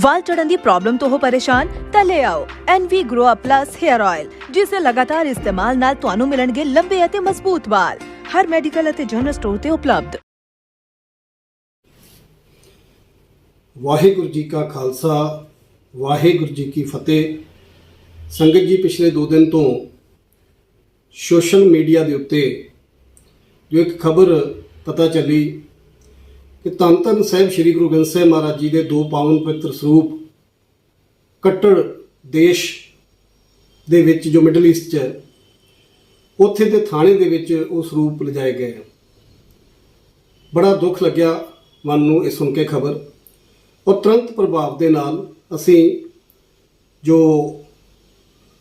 ਵਾਲ ਝੜਨ ਦੀ problem ਤੋਂ ਹੋ ਪਰੇਸ਼ਾਨ, ਤਾਂ ਲੈ ਆਓ NV Grow Up Plus Hair Oil ਜਿਸ ਦੇ ਲਗਾਤਾਰ ਇਸਤੇਮਾਲ ਨਾਲ ਤੁਹਾਨੂੰ ਮਿਲਣਗੇ ਲੰਬੇ ਅਤੇ ਮਜ਼ਬੂਤ ਵਾਲ। ਹਰ ਮੈਡੀਕਲ ਅਤੇ ਜਨਰਲ ਸਟੋਰ ਤੇ ਉਪਲਬਧ। ਵਾਹਿਗੁਰੂ ਜੀ ਕਾ ਖਾਲਸਾ, ਵਾਹਿਗੁਰੂ ਜੀ ਕੀ ਫਤਿਹ। ਸੰਗਤ ਜੀ, ਪਿਛਲੇ 2 ਦਿਨ ਤੋਂ ਸੋਸ਼ਲ ਮੀਡੀਆ ਦੇ ਉੱਤੇ ਜੋ ਇੱਕ ਖਬਰ ਪਤਾ ਚੱਲੀ ਕਿ ਧੰਨ ਧੰਨ ਸਾਹਿਬ ਸ੍ਰੀ ਗੁਰੂ ਗ੍ਰੰਥ ਸਾਹਿਬ ਮਹਾਰਾਜ ਜੀ ਦੇ ਦੋ ਪਾਵਨ ਪਵਿੱਤਰ ਸਰੂਪ ਕੱਟੜ ਦੇਸ਼ ਦੇ ਵਿੱਚ ਜੋ ਮਿਡਲ ਈਸਟ 'ਚ ਹੈ, ਉੱਥੇ ਦੇ ਥਾਣੇ ਦੇ ਵਿੱਚ ਉਹ ਸਰੂਪ ਲਿਜਾਏ ਗਏ ਬੜਾ ਦੁੱਖ ਲੱਗਿਆ ਮਨ ਨੂੰ ਇਹ ਸੁਣ ਕੇ ਖਬਰ। ਔਰ ਤੁਰੰਤ ਪ੍ਰਭਾਵ ਦੇ ਨਾਲ ਅਸੀਂ ਜੋ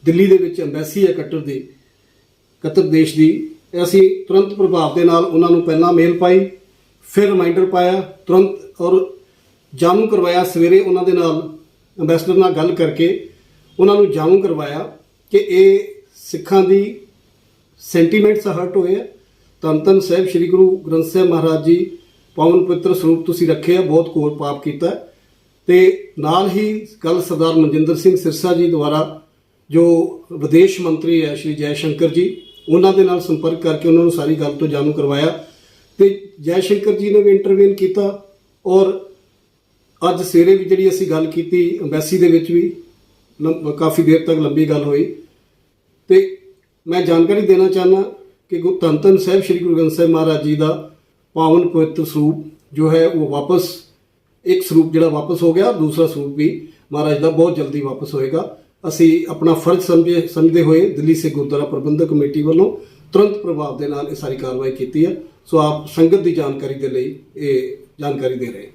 ਦਿੱਲੀ ਦੇ ਵਿੱਚ ਐਮਬੈਸੀ ਹੈ ਕਤਰ ਦੀ ਕਤਰ ਦੇਸ਼ ਦੀ ਅਸੀਂ ਤੁਰੰਤ ਪ੍ਰਭਾਵ ਦੇ ਨਾਲ ਉਹਨਾਂ ਨੂੰ ਪਹਿਲਾਂ ਮੇਲ ਪਾਈ। ਫਿਰ ਰਿਮਾਈਂਡਰ ਪਾਇਆ, ਤੁਰੰਤ ਔਰ ਜਾਣੂ ਕਰਵਾਇਆ ਸਵੇਰੇ ਉਹਨਾਂ ਦੇ ਨਾਲ ਐਮਬੈਸਡਰ ਨਾਲ ਗੱਲ ਕਰਕੇ ਉਹਨਾਂ ਨੂੰ ਜਾਣੂ ਕਰਵਾਇਆ ਕਿ ਇਹ ਸਿੱਖਾਂ ਦੀ ਸੈਂਟੀਮੈਂਟਸ ਹਰਟ ਹੋਏ ਆ ਧੰਨ ਧੰਨ ਸਾਹਿਬ, ਸ੍ਰੀ ਗੁਰੂ ਗ੍ਰੰਥ ਸਾਹਿਬ ਮਹਾਰਾਜ ਜੀ, ਪਾਵਨ ਪਵਿੱਤਰ ਸਰੂਪ ਤੁਸੀਂ ਰੱਖੇ ਆ, ਬਹੁਤ ਕੋਰ ਪਾਪ ਕੀਤਾ ਹੈ। ਤੇ ਨਾਲ ਹੀ ਕੱਲ ਸਰਦਾਰ ਮਨਜਿੰਦਰ ਸਿੰਘ ਸਿਰਸਾ ਜੀ ਦੁਆਰਾ ਜੋ ਵਿਦੇਸ਼ ਮੰਤਰੀ ਹੈ ਸ਼੍ਰੀ ਜੈ ਸ਼ੰਕਰ ਜੀ, ਉਹਨਾਂ ਦੇ ਨਾਲ ਸੰਪਰਕ ਕਰਕੇ ਉਹਨਾਂ ਨੂੰ ਸਾਰੀ ਗੱਲ ਤੋਂ ਜਾਣੂ ਕਰਵਾਇਆ ਤੇ ਜੈ ਸ਼ੰਕਰ ਜੀ ਨੇ ਵੀ ਇੰਟਰਵੀਨ ਕੀਤਾ ਔਰ ਅੱਜ ਸਵੇਰੇ ਵੀ ਜਿਹੜੀ ਅਸੀਂ ਗੱਲ ਕੀਤੀ ਐਮਬੈਸੀ ਦੇ ਵਿੱਚ ਵੀ, ਲੰ- ਕਾਫੀ ਦੇਰ ਤੱਕ ਲੰਬੀ ਗੱਲ ਹੋਈ। ਤੇ ਮੈਂ ਜਾਣਕਾਰੀ ਦੇਣਾ ਚਾਹਨਾ ਕਿ ਗੁਰੂ ਧੰਨ ਧੰਨ ਸਾਹਿਬ ਸ੍ਰੀ ਗੁਰੂ ਗ੍ਰੰਥ ਸਾਹਿਬ ਮਹਾਰਾਜ ਜੀ ਦਾ ਪਾਵਨ ਪਵਿੱਤਰ ਸਰੂਪ ਜੋ ਹੈ ਉਹ ਵਾਪਸ, ਇੱਕ ਸਰੂਪ ਜਿਹੜਾ ਵਾਪਸ ਹੋ ਗਿਆ ਦੂਸਰਾ ਸਰੂਪ ਵੀ ਮਹਾਰਾਜ ਦਾ ਬਹੁਤ ਜਲਦੀ ਵਾਪਸ ਹੋਏਗਾ। ਅਸੀਂ ਆਪਣਾ ਫਰਜ਼ ਸਮਝੇ, ਸਮਝਦੇ ਹੋਏ ਦਿੱਲੀ ਸਿੱਖ ਗੁਰਦੁਆਰਾ ਪ੍ਰਬੰਧਕ ਕਮੇਟੀ ਵੱਲੋਂ ਤੁਰੰਤ ਪ੍ਰਭਾਵ ਦੇ ਨਾਲ ਇਹ ਸਾਰੀ ਕਾਰਵਾਈ ਕੀਤੀ ਹੈ। ਸੋ ਆਪ ਸੰਗਤ ਦੀ ਜਾਣਕਾਰੀ ਦੇ ਲਈ ਇਹ ਜਾਣਕਾਰੀ ਦੇ ਰਹੇ